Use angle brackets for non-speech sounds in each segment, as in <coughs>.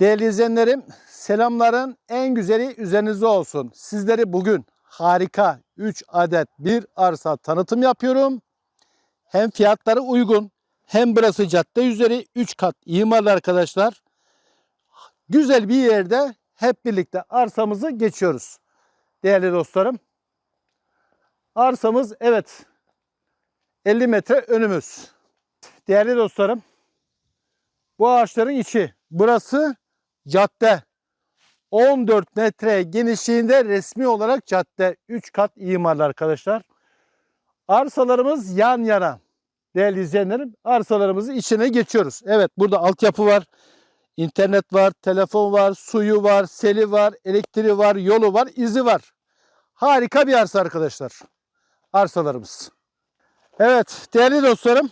Değerli izleyenlerim, selamların en güzeli üzerinizde olsun. Sizleri bugün harika 3 adet bir arsa tanıtım yapıyorum. Hem fiyatları uygun hem burası cadde üzeri 3 kat imarlı arkadaşlar. Güzel bir yerde hep birlikte arsamızı geçiyoruz. Değerli dostlarım. Arsamız evet 50 metre önümüz. Değerli dostlarım bu ağaçların içi. Burası cadde. 14 metre genişliğinde resmi olarak cadde. 3 kat imarlı arkadaşlar. Arsalarımız yan yana. Değerli izleyenlerim arsalarımızın içine geçiyoruz. Evet burada altyapı var. internet var, telefon var, suyu var, seli var, elektriği var, yolu var, izi var. Harika bir arsa arkadaşlar. Arsalarımız. Evet değerli dostlarım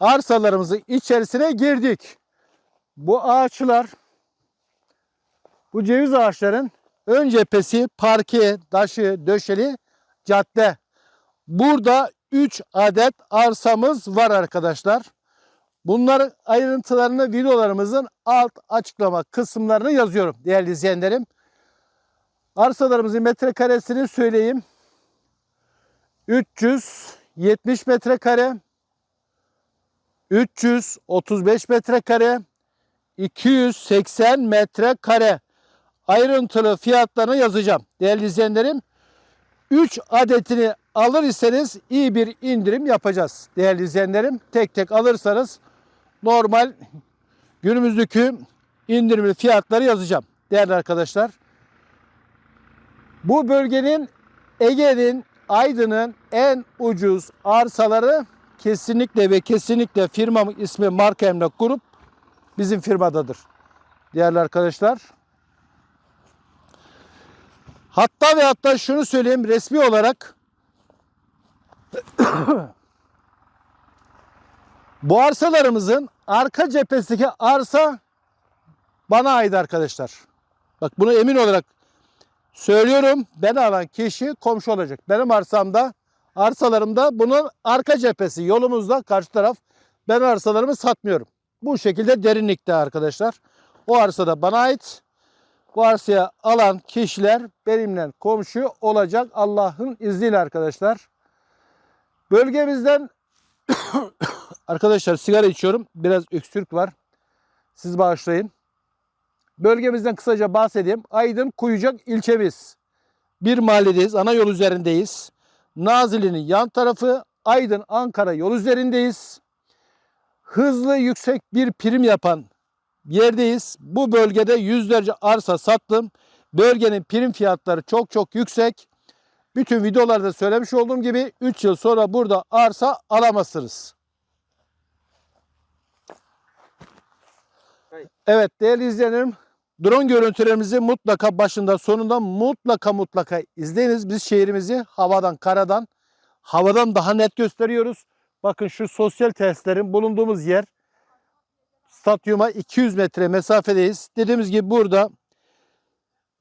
arsalarımızın içerisine girdik. Bu ağaçlar, bu ceviz ağaçların ön cephesi parke, taşı, döşeli cadde. Burada 3 adet arsamız var arkadaşlar. Bunların ayrıntılarını videolarımızın alt açıklama kısımlarına yazıyorum değerli izleyenlerim. Arsalarımızın metrekaresini söyleyeyim. 370 metrekare, 335 metrekare, 280 metrekare ayrıntılı fiyatlarını yazacağım. Değerli izleyenlerim 3 adetini alır iseniz iyi bir indirim yapacağız. Değerli izleyenlerim tek tek alırsanız normal günümüzdeki indirimli fiyatları yazacağım. Değerli arkadaşlar. Bu bölgenin Ege'nin Aydın'ın en ucuz arsaları kesinlikle ve kesinlikle firmamın ismi Marka Emlak Grup bizim firmadadır. Değerli arkadaşlar. Hatta ve hatta şunu söyleyeyim resmi olarak <coughs> bu arsalarımızın arka cephesindeki arsa bana ait arkadaşlar. Bak bunu emin olarak söylüyorum. Ben alan kişi komşu olacak. Benim arsamda arsalarımda bunun arka cephesi yolumuzda karşı taraf. Ben arsalarımı satmıyorum. Bu şekilde derinlikte arkadaşlar. O arsa da bana ait. Bu arsaya alan kişiler benimle komşu olacak Allah'ın izniyle arkadaşlar. Bölgemizden <coughs> arkadaşlar sigara içiyorum. Biraz öksürük var. Siz bağışlayın. Bölgemizden kısaca bahsedeyim. Aydın Kuyucak ilçemiz. Bir mahalledeyiz. Ana yol üzerindeyiz. Nazilli'nin yan tarafı Aydın Ankara yol üzerindeyiz. Hızlı yüksek bir prim yapan yerdeyiz. Bu bölgede yüzlerce arsa sattım. Bölgenin prim fiyatları çok çok yüksek. Bütün videolarda söylemiş olduğum gibi 3 yıl sonra burada arsa alamazsınız. Evet değerli izleyenlerim drone görüntülerimizi mutlaka başında sonunda mutlaka mutlaka izleyiniz. Biz şehrimizi havadan karadan havadan daha net gösteriyoruz. Bakın şu sosyal tesislerin bulunduğumuz yer stadyuma 200 metre mesafedeyiz. Dediğimiz gibi burada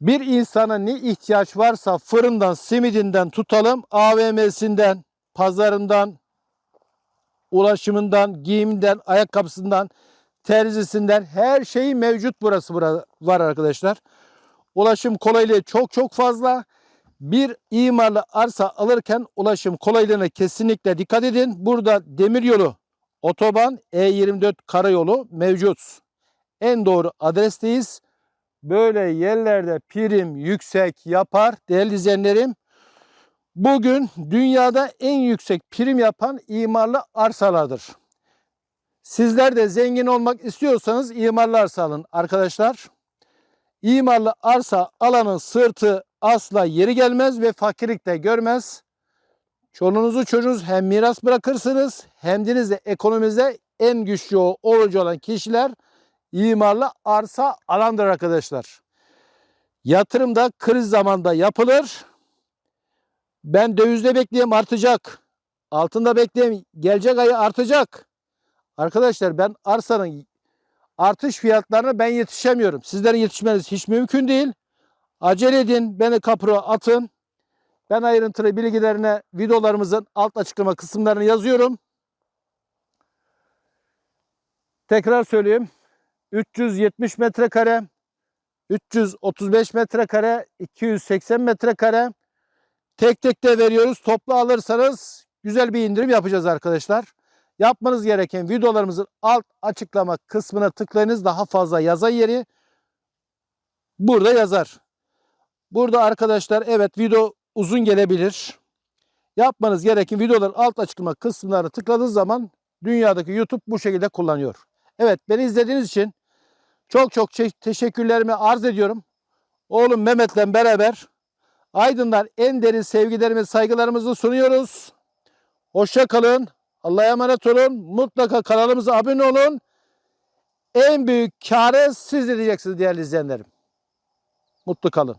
bir insana ne ihtiyaç varsa fırından, simidinden tutalım, AVM'sinden, pazarından, ulaşımından, giyiminden, ayakkabısından, terzisinden her şeyi mevcut burası var arkadaşlar. Ulaşım kolaylığı çok çok fazla. Bir imarlı arsa alırken ulaşım kolaylığına kesinlikle dikkat edin. Burada demiryolu, otoban, E24 karayolu mevcut. En doğru adresteyiz. Böyle yerlerde prim yüksek yapar değerli izleyenlerim. Bugün dünyada en yüksek prim yapan imarlı arsalardır. Sizler de zengin olmak istiyorsanız imarlı arsa alın arkadaşlar. İmarlı arsa alanın sırtı asla yeri gelmez ve fakirlik de görmez. Çoluğunuzu çocuğunuz hem miras bırakırsınız hem de ekonomide en güçlü olucu olan kişiler imarlı arsa alandır arkadaşlar. Yatırım da kriz zamanda yapılır. Ben dövizde bekleyeyim artacak. Altında bekleyeyim gelecek ayı artacak. Arkadaşlar ben arsanın artış fiyatlarına ben yetişemiyorum. Sizlerin yetişmeniz hiç mümkün değil. Acele edin, beni kapıra atın. Ben ayrıntılı bilgilerine videolarımızın alt açıklama kısımlarını yazıyorum. Tekrar söyleyeyim. 370 metrekare, 335 metrekare, 280 metrekare. Tek tek de veriyoruz. Toplu alırsanız güzel bir indirim yapacağız arkadaşlar. Yapmanız gereken videolarımızın alt açıklama kısmına tıklayınız. Daha fazla yazan yeri burada yazar. Burada arkadaşlar evet video uzun gelebilir. Yapmanız gereken videoların alt açıklama kısımlarına tıkladığınız zaman dünyadaki YouTube bu şekilde kullanıyor. Evet beni izlediğiniz için çok çok teşekkürlerimi arz ediyorum. Oğlum Mehmet'le beraber Aydınlar en derin sevgilerimi saygılarımızı sunuyoruz. Hoşça kalın. Allah'a emanet olun. Mutlaka kanalımıza abone olun. En büyük karı siz edeceksiniz değerli izleyenlerim. Mutlu kalın.